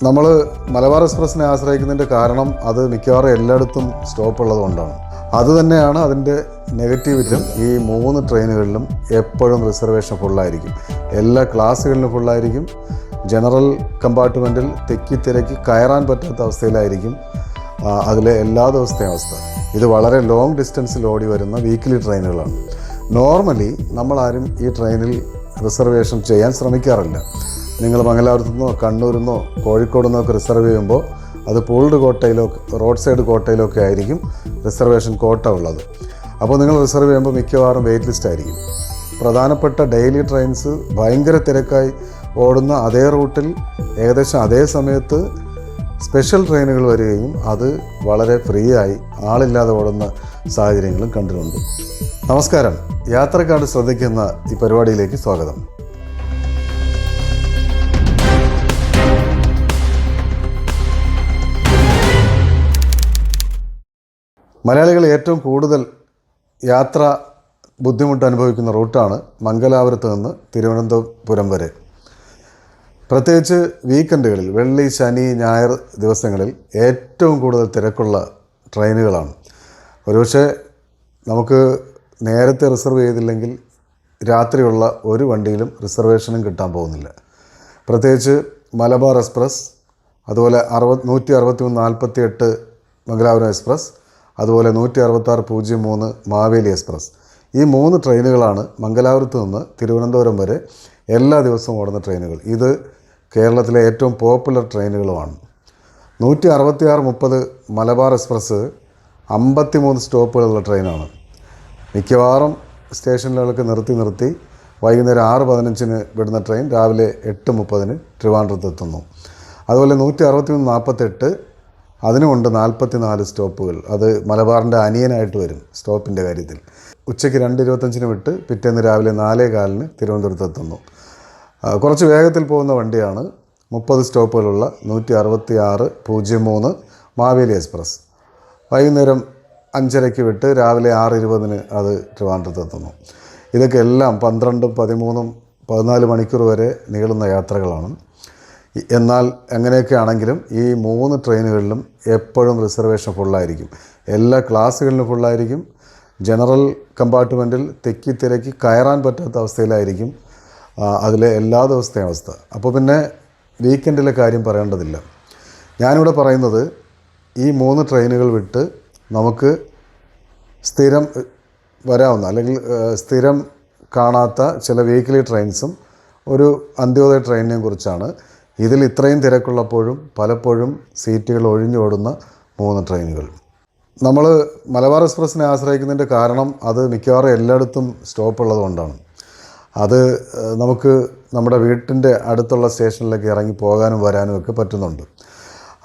നമ്മൾ മലബാർ എക്സ്പ്രസ്സിനെ ആശ്രയിക്കുന്നതിന്റെ കാരണം അത് മിക്കവാറും എല്ലായിടത്തും സ്റ്റോപ്പ് ഉള്ളതുകൊണ്ടാണ് അതുതന്നെയാണ് അതിന്റെ നെഗറ്റീവിറ്റും ഈ മൂന്ന് ട്രെയിനുകളിലും എപ്പോഴും റിസർവേഷൻ ഫുള്ളായിരിക്കും. എല്ലാ ക്ലാസ്സുകളിലും ഫുള്ളായിരിക്കും. ജനറൽ കമ്പാർട്ട്മെന്റിൽ തെക്കി തിരക്കി കയറാൻ പറ്റാത്ത അവസ്ഥയിലായിരിക്കും. അതിലെ എല്ലാ ദിവസത്തെയും അവസ്ഥ. ഇത് വളരെ ലോങ് ഡിസ്റ്റൻസിൽ ഓടി വരുന്ന വീക്കിലി ട്രെയിനുകളാണ്. നോർമലി നമ്മളാരും ഈ ട്രെയിനിൽ റിസർവേഷൻ ചെയ്യാൻ ശ്രമിക്കാറില്ല. നിങ്ങൾ മംഗലാപുരത്തു നിന്നോ കണ്ണൂരിൽ നിന്നോ കോഴിക്കോട് നിന്നോ ഒക്കെ റിസർവ് ചെയ്യുമ്പോൾ അത് പൂൾഡ് കോട്ടയിലോ റോഡ് സൈഡ് കോട്ടയിലോ ഒക്കെ ആയിരിക്കും റിസർവേഷൻ കോട്ട ഉള്ളത്. അപ്പോൾ നിങ്ങൾ റിസർവ് ചെയ്യുമ്പോൾ മിക്കവാറും വെയിറ്റ് ലിസ്റ്റ് ആയിരിക്കും. പ്രധാനപ്പെട്ട ഡെയിലി ട്രെയിൻസ് ഭയങ്കര തിരക്കായി ഓടുന്ന അതേ റൂട്ടിൽ ഏകദേശം അതേ സമയത്ത് സ്പെഷ്യൽ ട്രെയിനുകൾ വരികയും അത് വളരെ ഫ്രീ ആയി ആളില്ലാതെ ഓടുന്ന സാഹചര്യങ്ങളും കണ്ടിട്ടുണ്ട്. നമസ്കാരം. യാത്രക്കാട് ശ്രദ്ധിക്കുന്ന ഈ പരിപാടിയിലേക്ക് സ്വാഗതം. മലയാളികൾ ഏറ്റവും കൂടുതൽ യാത്ര ബുദ്ധിമുട്ട് അനുഭവിക്കുന്ന റൂട്ടാണ് മംഗലാപുരത്ത് നിന്ന് തിരുവനന്തപുരം വരെ. പ്രത്യേകിച്ച് വീക്കെൻഡുകളിൽ വെള്ളി ശനി ഞായർ ദിവസങ്ങളിൽ ഏറ്റവും കൂടുതൽ തിരക്കുള്ള ട്രെയിനുകളാണ്. ഒരുപക്ഷെ നമുക്ക് നേരത്തെ റിസർവ് ചെയ്തില്ലെങ്കിൽ രാത്രിയുള്ള ഒരു വണ്ടിയിലും റിസർവേഷനും കിട്ടാൻ പോകുന്നില്ല. പ്രത്യേകിച്ച് മലബാർ എക്സ്പ്രസ് അതുപോലെ അറുപത് നൂറ്റി അറുപത്തി മൂന്ന് നാൽപ്പത്തി എട്ട് മംഗലാപുരം എക്സ്പ്രസ് അതുപോലെ നൂറ്റി അറുപത്താറ് പൂജ്യം മൂന്ന് മാവേലി എക്സ്പ്രസ്. ഈ മൂന്ന് ട്രെയിനുകളാണ് മംഗലാപുരത്ത് നിന്ന് തിരുവനന്തപുരം വരെ എല്ലാ ദിവസവും ഓടുന്ന ട്രെയിനുകൾ. ഇത് കേരളത്തിലെ ഏറ്റവും പോപ്പുലർ ട്രെയിനുകളുമാണ്. നൂറ്റി അറുപത്തിയാറ് മുപ്പത് മലബാർ എക്സ്പ്രസ് അമ്പത്തി മൂന്ന് സ്റ്റോപ്പുകളുള്ള ട്രെയിനാണ്. മിക്കവാറും സ്റ്റേഷനുകളൊക്കെ നിർത്തി നിർത്തി വൈകുന്നേരം ആറ് പതിനഞ്ചിന് വിടുന്ന ട്രെയിൻ രാവിലെ എട്ട് മുപ്പതിന് ട്രിവാൻഡ്രത്ത് എത്തുന്നു. അതുപോലെ നൂറ്റി അറുപത്തി മൂന്ന് നാൽപ്പത്തെട്ട് അതിനുമുണ്ട് നാൽപ്പത്തി നാല് സ്റ്റോപ്പുകൾ. അത് മലബാറിന്റെ അനിയനായിട്ട് വരും സ്റ്റോപ്പിന്റെ കാര്യത്തിൽ. ഉച്ചയ്ക്ക് രണ്ട് ഇരുപത്തഞ്ചിന് വിട്ട് പിറ്റേന്ന് രാവിലെ നാലേ കാലിന് തിരുവനന്തപുരത്ത് എത്തുന്നു. കുറച്ച് വേഗത്തിൽ പോകുന്ന വണ്ടിയാണ് മുപ്പത് സ്റ്റോപ്പുകളുള്ള നൂറ്റി അറുപത്തി ആറ് പൂജ്യം മൂന്ന് മാവേലി എക്സ്പ്രസ്. വൈകുന്നേരം അഞ്ചരയ്ക്ക് വിട്ട് രാവിലെ ആറ് ഇരുപതിന് അത് ട്രിവാൻഡ്രത്ത് എത്തുന്നു. ഇതൊക്കെ എല്ലാം പന്ത്രണ്ടും പതിമൂന്നും പതിനാല് മണിക്കൂർ വരെ നീളുന്ന യാത്രകളാണ്. എന്നാൽ എങ്ങനെയൊക്കെ ആണെങ്കിലും ഈ മൂന്ന് ട്രെയിനുകളിലും എപ്പോഴും റിസർവേഷൻ ഫുള്ളായിരിക്കും. എല്ലാ ക്ലാസ്സുകളിലും ഫുള്ളായിരിക്കും. ജനറൽ കമ്പാർട്ട്മെന്റിൽ തെക്കി തിരക്കി കയറാൻ പറ്റാത്ത അവസ്ഥയിലായിരിക്കും അതിലെ എല്ലാ ദിവസത്തെയും അവസ്ഥ. അപ്പോൾ പിന്നെ വീക്കെൻഡിലെ കാര്യം പറയേണ്ടതില്ല. ഞാനിവിടെ പറയുന്നത് ഈ മൂന്ന് ട്രെയിനുകൾ വിട്ട് നമുക്ക് സ്ഥിരം വരാവുന്ന അല്ലെങ്കിൽ സ്ഥിരം കാണാത്ത ചില വീക്കിലി ട്രെയിൻസും ഒരു അന്ത്യോദയ ട്രെയിനിനെയും കുറിച്ചാണ്. ഇതിൽ ഇത്രയും തിരക്കുള്ളപ്പോഴും പലപ്പോഴും സീറ്റുകൾ ഒഴിഞ്ഞോടുന്ന മൂന്ന് ട്രെയിനുകൾ. നമ്മൾ മലബാർ എക്സ്പ്രസ്സിനെ ആശ്രയിക്കുന്നതിന്റെ കാരണം അത് മിക്കവാറും എല്ലായിടത്തും സ്റ്റോപ്പ് ഉള്ളതുകൊണ്ടാണ് അത് നമുക്ക് നമ്മുടെ വീട്ടിന്റെ അടുത്തുള്ള സ്റ്റേഷനിലേക്ക് ഇറങ്ങി പോകാനും വരാനും ഒക്കെ പറ്റുന്നുണ്ട്.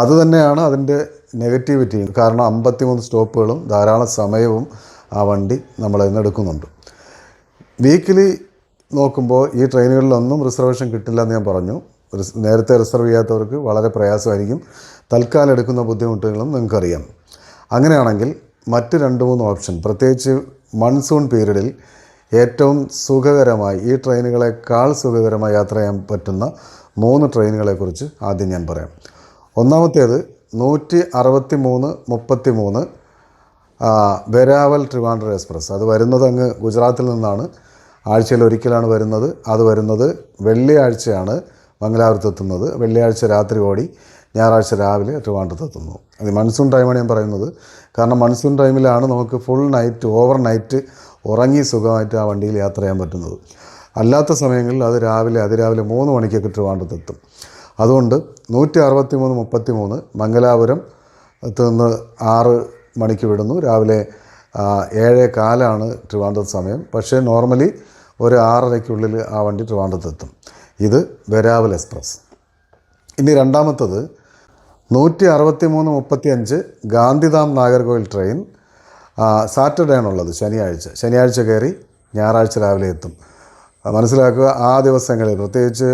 അതുതന്നെയാണ് അതിന്റെ നെഗറ്റിവിറ്റി. കാരണം അമ്പത്തിമൂന്ന് സ്റ്റോപ്പുകളും ധാരാളം സമയവും ആ വണ്ടി നമ്മൾ നിന്ന് എടുക്കുന്നുണ്ട്. വീക്കിലി നോക്കുമ്പോൾ ഈ ട്രെയിനുകളിലൊന്നും റിസർവേഷൻ കിട്ടില്ല എന്ന് ഞാൻ പറഞ്ഞു. നേരത്തെ റിസർവ് ചെയ്യാത്തവർക്ക് വളരെ പ്രയാസമായിരിക്കും. തൽക്കാലം എടുക്കുന്ന ബുദ്ധിമുട്ടുകളും നിങ്ങൾക്കറിയാം. അങ്ങനെയാണെങ്കിൽ മറ്റ് രണ്ട് മൂന്ന് ഓപ്ഷൻ. പ്രത്യേകിച്ച് മൺസൂൺ പീരീഡിൽ ഏറ്റവും സുഖകരമായി ഈ ട്രെയിനുകളെക്കാൾ സുഖകരമായി യാത്ര ചെയ്യാൻ പറ്റുന്ന മൂന്ന് ട്രെയിനുകളെക്കുറിച്ച് ആദ്യം ഞാൻ പറയാം. ഒന്നാമത്തേത് നൂറ്റി അറുപത്തി മൂന്ന് മുപ്പത്തി മൂന്ന് വെരാവൽ ട്രിവാൻഡ്രം എക്സ്പ്രസ്. അത് വരുന്നത് അങ്ങ് ഗുജറാത്തിൽ നിന്നാണ്. ആഴ്ചയിൽ ഒരിക്കലാണ് വരുന്നത്. അത് വരുന്നത് വെള്ളിയാഴ്ചയാണ്. മംഗലാപുരത്ത് എത്തുന്നത് വെള്ളിയാഴ്ച രാത്രി ഓടി ഞായറാഴ്ച രാവിലെ ട്രിവാണ്ടത്ത് എത്തുന്നു അത് മൺസൂൺ ടൈമാണ് ഞാൻ പറയുന്നത്. കാരണം മൺസൂൺ ടൈമിലാണ് നമുക്ക് ഫുൾ നൈറ്റ് ഓവർ നൈറ്റ് ഉറങ്ങി സുഖമായിട്ട് ആ വണ്ടിയിൽ യാത്ര ചെയ്യാൻ പറ്റുന്നത്. അല്ലാത്ത സമയങ്ങളിൽ അത് രാവിലെ അതിരാവിലെ മൂന്ന് മണിക്കൊക്കെ ട്രിവാണ്ടത്ത് എത്തും അതുകൊണ്ട് നൂറ്റി അറുപത്തി മൂന്ന് മുപ്പത്തി മൂന്ന് മംഗലാപുരം നിന്ന് ആറ് മണിക്ക് വിടുന്നു. രാവിലെ ഏഴേ കാലാണ് ട്രിവാൻഡ്രത്ത് സമയം. പക്ഷേ നോർമലി ഒരു ആറരയ്ക്കുള്ളിൽ ആ വണ്ടി ട്രിവാണ്ടത്ത് എത്തും ഇത് വെരാവൽ എക്സ്പ്രസ്. ഇനി രണ്ടാമത്തത് നൂറ്റി അറുപത്തി മൂന്ന് മുപ്പത്തി അഞ്ച് ഗാന്ധിധാം നാഗർകോവിൽ ട്രെയിൻ സാറ്റർഡേ ആണുള്ളത് ശനിയാഴ്ച. ശനിയാഴ്ച കയറി ഞായറാഴ്ച രാവിലെ എത്തും. മനസ്സിലാക്കുക ആ ദിവസങ്ങളിൽ പ്രത്യേകിച്ച്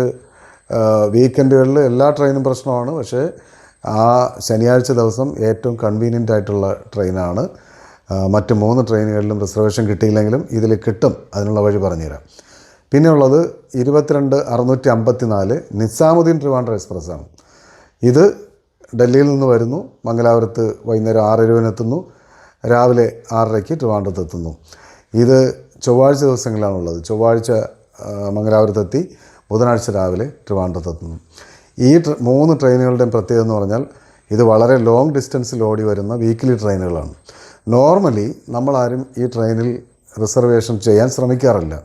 വീക്കെൻഡുകളിൽ എല്ലാ ട്രെയിനും പ്രശ്നമാണ്. പക്ഷേ ആ ശനിയാഴ്ച ദിവസം ഏറ്റവും കൺവീനിയന്റ് ആയിട്ടുള്ള ട്രെയിനാണ്. മറ്റ് മൂന്ന് ട്രെയിനുകളിലും റിസർവേഷൻ കിട്ടിയില്ലെങ്കിലും ഇതിൽ കിട്ടും. അതിനുള്ള വഴി പറഞ്ഞുതരാം. പിന്നെ ഉള്ളത് ഇരുപത്തിരണ്ട് അറുന്നൂറ്റി അമ്പത്തി നാല് നിസാമുദ്ദീൻ ട്രിവാൻഡ്രം എക്സ്പ്രസ്സാണ്. ഇത് ഡൽഹിയിൽ നിന്ന് വരുന്നു. മംഗലാപുരത്ത് വൈകുന്നേരം ആറ് ഇരുപതിനെത്തുന്നു രാവിലെ ആറരയ്ക്ക് ട്രിവാൻഡ്രത്ത് എത്തുന്നു. ഇത് ചൊവ്വാഴ്ച ദിവസങ്ങളിലാണുള്ളത്. ചൊവ്വാഴ്ച മംഗലാപുരത്തെത്തി ബുധനാഴ്ച രാവിലെ ട്രിവാൻഡ്രത്ത് എത്തുന്നു. ഈ മൂന്ന് ട്രെയിനുകളുടെയും പ്രത്യേകത എന്ന് പറഞ്ഞാൽ ഇത് വളരെ ലോങ് ഡിസ്റ്റൻസിൽ ഓടി വരുന്ന വീക്കിലി ട്രെയിനുകളാണ്. നോർമലി നമ്മളാരും ഈ ട്രെയിനിൽ റിസർവേഷൻ ചെയ്യാൻ ശ്രമിക്കാറില്ല.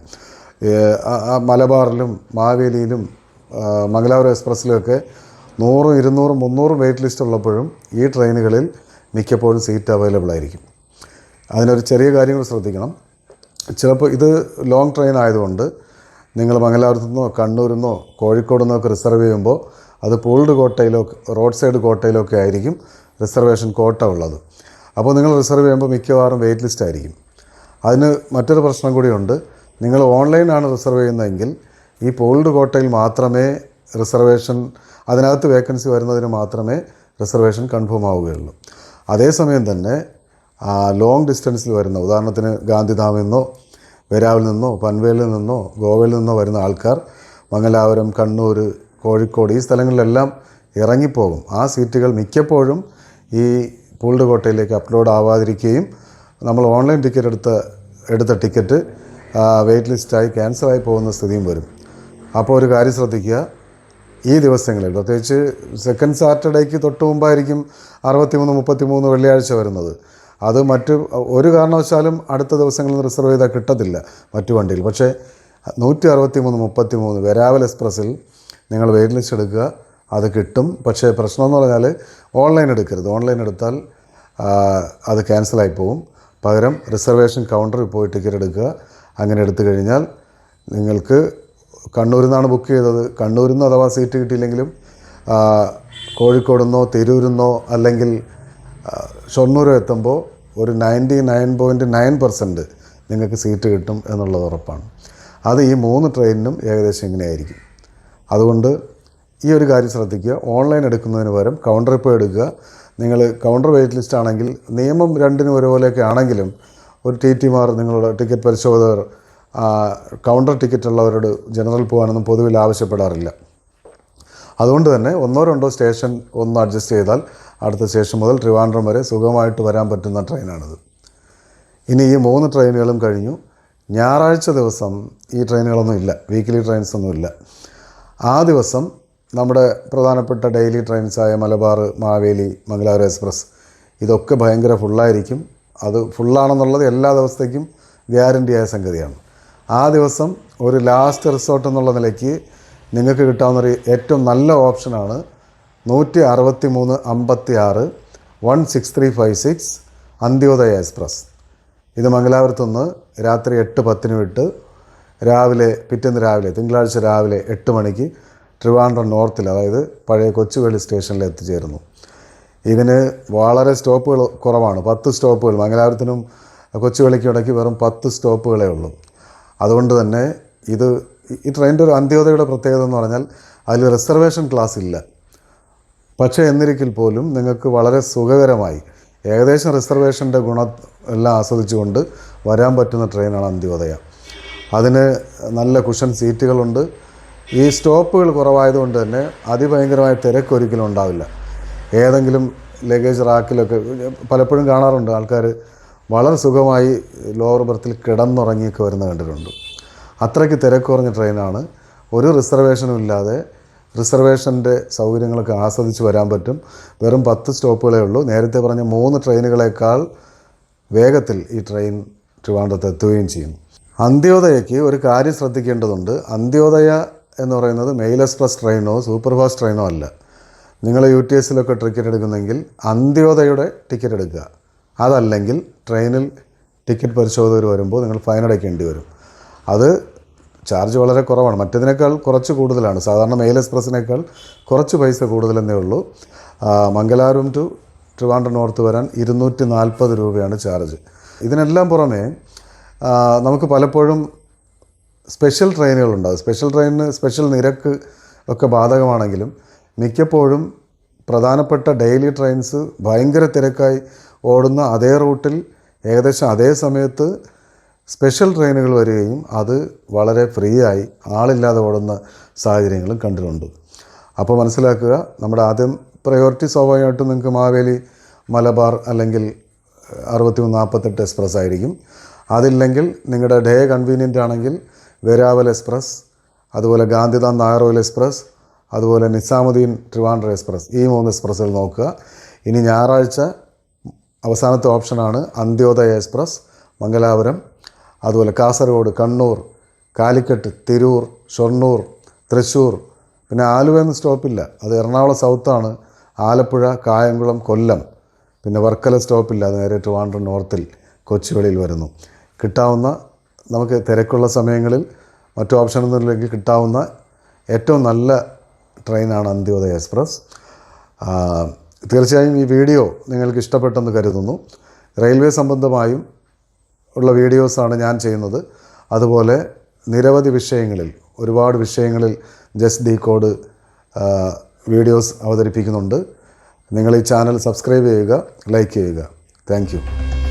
മലബാറിലും മാവേലിയിലും മംഗലാപുരം എക്സ്പ്രസ്സിലുമൊക്കെ നൂറും ഇരുന്നൂറും മുന്നൂറും വെയിറ്റ് ലിസ്റ്റ് ഉള്ളപ്പോഴും ഈ ട്രെയിനുകളിൽ മിക്കപ്പോഴും സീറ്റ് അവൈലബിൾ ആയിരിക്കും. അതിനൊരു ചെറിയ കാര്യങ്ങൾ ശ്രദ്ധിക്കണം. ചിലപ്പോൾ ഇത് ലോങ് ട്രെയിൻ ആയതുകൊണ്ട് നിങ്ങൾ മംഗലാപുരത്തു നിന്നോ കണ്ണൂരിൽ നിന്നോ കോഴിക്കോട് നിന്നോ ഒക്കെ റിസർവ് ചെയ്യുമ്പോൾ അത് പൂൾഡ് കോട്ടയിലോ റോഡ് സൈഡ് കോട്ടയിലോ ഒക്കെ ആയിരിക്കും റിസർവേഷൻ കോട്ട ഉള്ളത്. അപ്പോൾ നിങ്ങൾ റിസർവ് ചെയ്യുമ്പോൾ മിക്കവാറും വെയിറ്റ് ലിസ്റ്റ് ആയിരിക്കും. അതിന് മറ്റൊരു പ്രശ്നം കൂടിയുണ്ട്. നിങ്ങൾ ഓൺലൈനാണ് റിസർവ് ചെയ്യുന്നതെങ്കിൽ ഈ പോൾഡ് കോട്ടയിൽ മാത്രമേ റിസർവേഷൻ അതിനകത്ത് വേക്കൻസി വരുന്നതിന് മാത്രമേ റിസർവേഷൻ കൺഫേം ആവുകയുള്ളൂ. അതേസമയം തന്നെ ലോങ് ഡിസ്റ്റൻസിൽ വരുന്ന ഉദാഹരണത്തിന് ഗാന്ധിധാമിൽ നിന്നോ വെരാവിൽ നിന്നോ പൻവേലിൽ നിന്നോ ഗോവയിൽ നിന്നോ വരുന്ന ആൾക്കാർ മംഗലാപുരം കണ്ണൂർ കോഴിക്കോട് ഈ സ്ഥലങ്ങളിലെല്ലാം ഇറങ്ങിപ്പോകും. ആ സീറ്റുകൾ മിക്കപ്പോഴും ഈ പൂൾഡ് കോട്ടയിലേക്ക് അപ്ലോഡ് ആവാതിരിക്കുകയും നമ്മൾ ഓൺലൈൻ ടിക്കറ്റ് എടുത്ത എടുത്ത ടിക്കറ്റ് വെയിറ്റ് ലിസ്റ്റായി ക്യാൻസറായി പോകുന്ന സ്ഥിതിയും വരും. അപ്പോൾ ഒരു കാര്യം ശ്രദ്ധിക്കുക. ഈ ദിവസങ്ങളിൽ പ്രത്യേകിച്ച് സെക്കൻഡ് സാറ്റർഡേക്ക് തൊട്ട് മുമ്പായിരിക്കും അറുപത്തിമൂന്ന് മുപ്പത്തിമൂന്ന് വെള്ളിയാഴ്ച വരുന്നത്. അത് മറ്റ് ഒരു കാരണവശാലും അടുത്ത ദിവസങ്ങളിൽ റിസർവ് ചെയ്താൽ കിട്ടത്തില്ല മറ്റു വണ്ടിയിൽ. പക്ഷേ നൂറ്റി അറുപത്തി മൂന്ന് മുപ്പത്തി മൂന്ന് വെരാവൽ എക്സ്പ്രസ്സിൽ നിങ്ങൾ വെയിറ്റ് ലിസ്റ്റ് എടുക്കുക. അത് കിട്ടും. പക്ഷേ പ്രശ്നമെന്ന് പറഞ്ഞാൽ ഓൺലൈൻ എടുക്കരുത്. ഓൺലൈൻ എടുത്താൽ അത് ക്യാൻസലായി പോകും പകരം റിസർവേഷൻ കൗണ്ടറിൽ പോയി ടിക്കറ്റ് എടുക്കുക. അങ്ങനെ എടുത്തു കഴിഞ്ഞാൽ നിങ്ങൾക്ക് കണ്ണൂരിൽ നിന്നാണ് ബുക്ക് ചെയ്തത്. കണ്ണൂരിൽ നിന്ന് അഥവാ സീറ്റ് കിട്ടിയില്ലെങ്കിലും കോഴിക്കോടുന്നോ നിന്നോ അല്ലെങ്കിൽ ഷൊർണൂരോ എത്തുമ്പോൾ ഒരു ninety nine point nine percent നിങ്ങൾക്ക് സീറ്റ് കിട്ടും എന്നുള്ളത് ഉറപ്പാണ്. അത് ഈ മൂന്ന് ട്രെയിനിനും ഏകദേശം ഇങ്ങനെയായിരിക്കും. അതുകൊണ്ട് ഈ ഒരു കാര്യം ശ്രദ്ധിക്കുക. ഓൺലൈൻ എടുക്കുന്നതിന് പകരം കൗണ്ടറിൽ പോയി എടുക്കുക. നിങ്ങൾ കൗണ്ടർ വെയിറ്റ് ലിസ്റ്റ് ആണെങ്കിൽ നിയമം രണ്ടിനും ഒരുപോലെയൊക്കെ ആണെങ്കിലും ഒരു ടി ടി മാർ നിങ്ങളുടെ ടിക്കറ്റ് പരിശോധകർ കൗണ്ടർ ടിക്കറ്റ് ഉള്ളവരോട് ജനറൽ പോകാനൊന്നും പൊതുവിൽ ആവശ്യപ്പെടാറില്ല. അതുകൊണ്ട് തന്നെ ഒന്നോ രണ്ടോ സ്റ്റേഷൻ ഒന്ന് അഡ്ജസ്റ്റ് ചെയ്താൽ അടുത്ത സ്റ്റേഷൻ മുതൽ ട്രിവാൻഡ്രം വരെ സുഖമായിട്ട് വരാൻ പറ്റുന്ന ട്രെയിനാണിത്. ഇനി ഈ മൂന്ന് ട്രെയിനുകളും കഴിഞ്ഞു. ഞായറാഴ്ച ദിവസം ഈ ട്രെയിനുകളൊന്നും ഇല്ല. വീക്കിലി ട്രെയിൻസ് ഒന്നും ഇല്ല. ആ ദിവസം നമ്മുടെ പ്രധാനപ്പെട്ട ഡെയിലി ട്രെയിൻസായ മലബാർ മാവേലി മംഗലാപുരം എക്സ്പ്രസ് ഇതൊക്കെ ഭയങ്കര ഫുള്ളായിരിക്കും അത് ഫുള്ളാണെന്നുള്ളത് എല്ലാ ദിവസത്തേക്കും ഗ്യാരണ്ടിയായ സംഗതിയാണ്. ആ ദിവസം ഒരു ലാസ്റ്റ് റിസോർട്ട് എന്നുള്ള നിലയ്ക്ക് നിങ്ങൾക്ക് കിട്ടാവുന്നൊരു ഏറ്റവും നല്ല ഓപ്ഷനാണ് നൂറ്റി അറുപത്തി മൂന്ന് അമ്പത്തി ആറ് one six three five six Antyodaya express. ഇത് മംഗലാപുരത്തുനിന്ന് രാത്രി എട്ട് പത്തിന് വിട്ട് രാവിലെ പിറ്റേന്ന് രാവിലെ തിങ്കളാഴ്ച രാവിലെ എട്ട് മണിക്ക് ട്രിവാൻഡ്രം നോർത്തിൽ അതായത് പഴയ കൊച്ചുവേളി സ്റ്റേഷനിൽ എത്തിച്ചേരുന്നു. ഇതിന് വളരെ സ്റ്റോപ്പുകൾ കുറവാണ്. പത്ത് സ്റ്റോപ്പുകൾ. മംഗലാപുരത്തിനും കൊച്ചുവേളിക്കും ഇടയ്ക്ക് വെറും പത്ത് സ്റ്റോപ്പുകളേ ഉള്ളൂ. അതുകൊണ്ട് തന്നെ ഇത് ഈ ട്രെയിനിന്റെ ഒരു അന്ത്യോദയയുടെ പ്രത്യേകത എന്ന് പറഞ്ഞാൽ അതിൽ റിസർവേഷൻ ക്ലാസ് ഇല്ല. പക്ഷേ എന്നിരിക്കൽ പോലും നിങ്ങൾക്ക് വളരെ സുഖകരമായി ഏകദേശം റിസർവേഷന്റെ ഗുണ എല്ലാം ആസ്വദിച്ചുകൊണ്ട് വരാൻ പറ്റുന്ന ട്രെയിനാണ് അന്ത്യോദയ. അതിന് നല്ല കുഷൻ സീറ്റുകളുണ്ട്. ഈ സ്റ്റോപ്പുകൾ കുറവായതുകൊണ്ട് തന്നെ അതിഭയങ്കരമായ തിരക്കൊരിക്കലും ഉണ്ടാവില്ല. ഏതെങ്കിലും ലഗേജ് റാക്കിലൊക്കെ പലപ്പോഴും കാണാറുണ്ട്. ആൾക്കാർ വളരെ സുഖമായി ലോവർ ബർത്തിൽ കിടന്നുറങ്ങിയൊക്കെ വരുന്ന കണ്ടിട്ടുണ്ട്. അത്രയ്ക്ക് തിരക്ക് കുറഞ്ഞ ട്രെയിനാണ് ഒരു റിസർവേഷനും ഇല്ലാതെ റിസർവേഷന്റെ സൗകര്യങ്ങളൊക്കെ ആസ്വദിച്ച് വരാൻ പറ്റും. വെറും പത്ത് സ്റ്റോപ്പുകളേ ഉള്ളൂ. നേരത്തെ പറഞ്ഞ മൂന്ന് ട്രെയിനുകളേക്കാൾ വേഗത്തിൽ ഈ ട്രെയിൻ ട്രിവാൻഡ്രത്ത് എത്തുകയും ചെയ്യും. അന്ത്യോദയയ്ക്ക് ഒരു കാര്യം ശ്രദ്ധിക്കേണ്ടതുണ്ട്. അന്ത്യോദയ എന്ന് പറയുന്നത് മെയിൽ എക്സ്പ്രസ് ട്രെയിനോ സൂപ്പർ ഫാസ്റ്റ് ട്രെയിനോ അല്ല. നിങ്ങൾ യു ടി എസിലൊക്കെ ടിക്കറ്റ് എടുക്കുന്നെങ്കിൽ അന്ത്യോദയയുടെ ടിക്കറ്റ് എടുക്കുക. അതല്ലെങ്കിൽ ട്രെയിനിൽ ടിക്കറ്റ് പരിശോധകർ വരുമ്പോൾ നിങ്ങൾ ഫൈൻ അടയ്ക്കേണ്ടി വരും. അത് ചാർജ് വളരെ കുറവാണ്. മറ്റതിനേക്കാൾ കുറച്ച് കൂടുതലാണ്. സാധാരണ മെയിൽ എക്സ്പ്രസ്സിനേക്കാൾ കുറച്ച് പൈസ കൂടുതലെന്നേ ഉള്ളൂ. മംഗലാരും ടു ട്രിവാൻഡ്രം നോർത്ത് വരാൻ ഇരുന്നൂറ്റി നാൽപ്പത് രൂപയാണ് ചാർജ്. ഇതിനെല്ലാം പുറമെ നമുക്ക് പലപ്പോഴും സ്പെഷ്യൽ ട്രെയിനുകളുണ്ടാകും സ്പെഷ്യൽ ട്രെയിനിന് സ്പെഷ്യൽ നിരക്ക് ഒക്കെ ബാധകമാണെങ്കിലും മിക്കപ്പോഴും പ്രധാനപ്പെട്ട ഡെയിലി ട്രെയിൻസ് ഭയങ്കര തിരക്കായി ഓടുന്ന അതേ റൂട്ടിൽ ഏകദേശം അതേ സമയത്ത് സ്പെഷ്യൽ ട്രെയിനുകൾ വരികയും അത് വളരെ ഫ്രീ ആയി ആളില്ലാതെ ഓടുന്ന സാഹചര്യങ്ങളും കണ്ടിട്ടുണ്ട്. അപ്പോൾ മനസ്സിലാക്കുക നമ്മുടെ ആദ്യം പ്രയോറിറ്റി സ്വാഭാവികമായിട്ടും നിങ്ങൾക്ക് മാവേലി മലബാർ അല്ലെങ്കിൽ അറുപത്തിമൂന്ന് നാൽപ്പത്തെട്ട് എക്സ്പ്രസ് ആയിരിക്കും. അതില്ലെങ്കിൽ നിങ്ങളുടെ ഡേ കൺവീനിയന്റ് ആണെങ്കിൽ വെരാവൽ എക്സ്പ്രസ് അതുപോലെ ഗാന്ധിധാം നാഗറോയിൽ എക്സ്പ്രസ് അതുപോലെ നിസാമുദ്ദീൻ ട്രിവാൻഡ്ര എക്സ്പ്രസ് ഈ മൂന്ന് എക്സ്പ്രസ്സുകൾ നോക്കുക. ഇനി ഞായറാഴ്ച അവസാനത്തെ ഓപ്ഷനാണ് അന്ത്യോദയ എക്സ്പ്രസ് മംഗലാപുരം. അതുപോലെ കാസർഗോഡ് കണ്ണൂർ കാലിക്കറ്റ് തിരൂർ ഷൊർണൂർ തൃശ്ശൂർ. പിന്നെ ആലുവ ആലുവയെന്ന് സ്റ്റോപ്പില്ല അത് എറണാകുളം സൗത്താണ് ആലപ്പുഴ കായംകുളം കൊല്ലം. പിന്നെ വർക്കല സ്റ്റോപ്പില്ല അത് നേരെ ട്രിവാൻഡ്രം നോർത്തിൽ കൊച്ചുവേളിയിൽ വരുന്നു. കിട്ടാവുന്ന നമുക്ക് തിരക്കുള്ള സമയങ്ങളിൽ മറ്റു ഓപ്ഷനൊന്നുമില്ലെങ്കിൽ കിട്ടാവുന്ന ഏറ്റവും നല്ല ട്രെയിനാണ് അന്ത്യോദയ എക്സ്പ്രസ്. തീർച്ചയായും ഈ വീഡിയോ നിങ്ങൾക്ക് ഇഷ്ടപ്പെട്ടെന്ന് കരുതുന്നു. റെയിൽവേ സംബന്ധമായും ഉള്ള വീഡിയോസാണ് ഞാൻ ചെയ്യുന്നത്. അതുപോലെ നിരവധി വിഷയങ്ങളിൽ ഒരുപാട് വിഷയങ്ങളിൽ ജസ്റ്റ് ഡി കോഡ് വീഡിയോസ് അവതരിപ്പിക്കുന്നുണ്ട്. നിങ്ങൾ ഈ ചാനൽ സബ്സ്ക്രൈബ് ചെയ്യുക ലൈക്ക് ചെയ്യുക. താങ്ക്